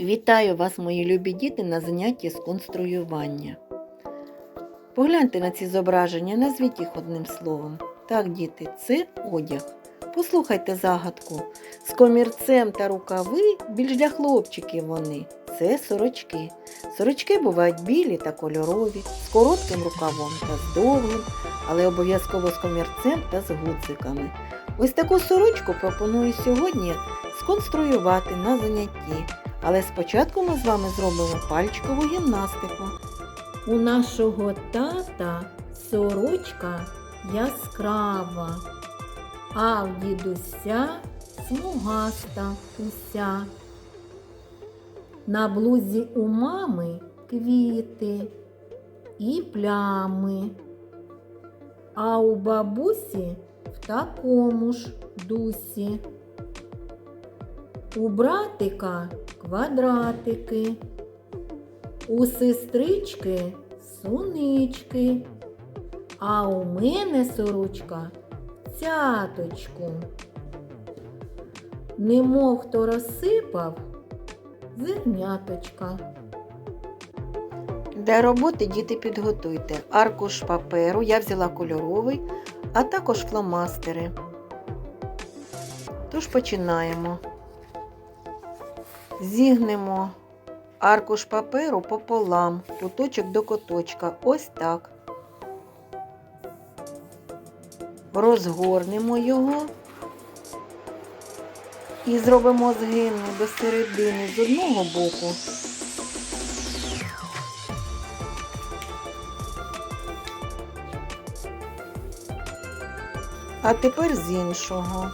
Вітаю вас, мої любі діти, на занятті з конструювання. Погляньте на ці зображення, назвіть їх одним словом. Так, діти, це одяг. Послухайте загадку. З комірцем та рукави більш для хлопчиків вони. Це сорочки. Сорочки бувають білі та кольорові, з коротким рукавом та з довгим, але обов'язково з комірцем та з гудзиками. Ось таку сорочку пропоную сьогодні сконструювати на занятті. Але спочатку ми з вами зробимо пальчикову гімнастику. У нашого тата сорочка яскрава, а в дідуся смугаста уся. На блузі у мами квіти і плями, а у бабусі в такому ж дусі. У братика квадратики. У сестрички сунички, а у мене сорочка цяточку. Немов хто розсипав зерняточка. Для роботи діти підготуйте аркуш паперу, я взяла кольоровий, а також фломастери. Тож починаємо. Зігнемо аркуш паперу пополам, куточок до куточка. Ось так. Розгорнемо його і зробимо згин до середини з одного боку. А тепер з іншого.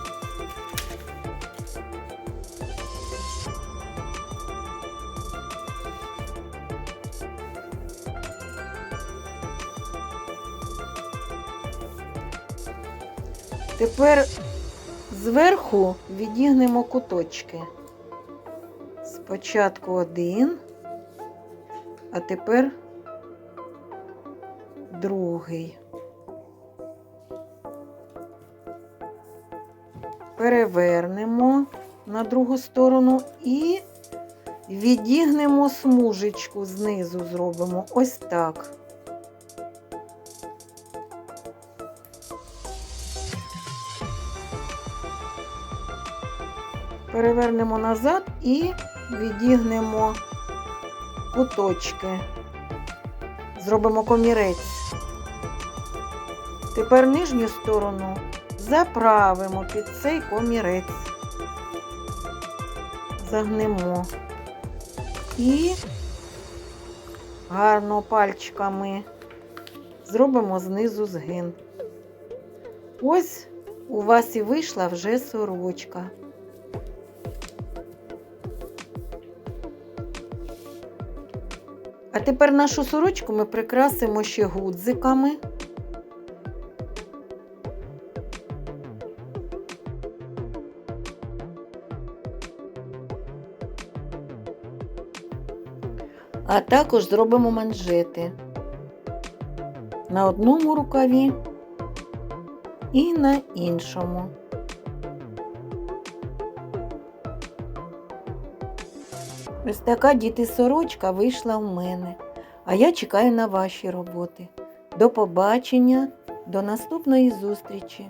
Тепер зверху відігнемо куточки. Спочатку один, а тепер другий. Перевернемо на другу сторону і відігнемо смужечку знизу зробимо ось так. Перевернемо назад і відігнемо куточки. Зробимо комірець. Тепер нижню сторону заправимо під цей комірець. Загнемо і гарно пальчиками зробимо знизу згин. Ось у вас і вийшла вже сорочка. А тепер нашу сорочку ми прикрасимо ще гудзиками. А також зробимо манжети на одному рукаві і на іншому. Ось така діти сорочка вийшла в мене, а я чекаю на ваші роботи. До побачення, до наступної зустрічі!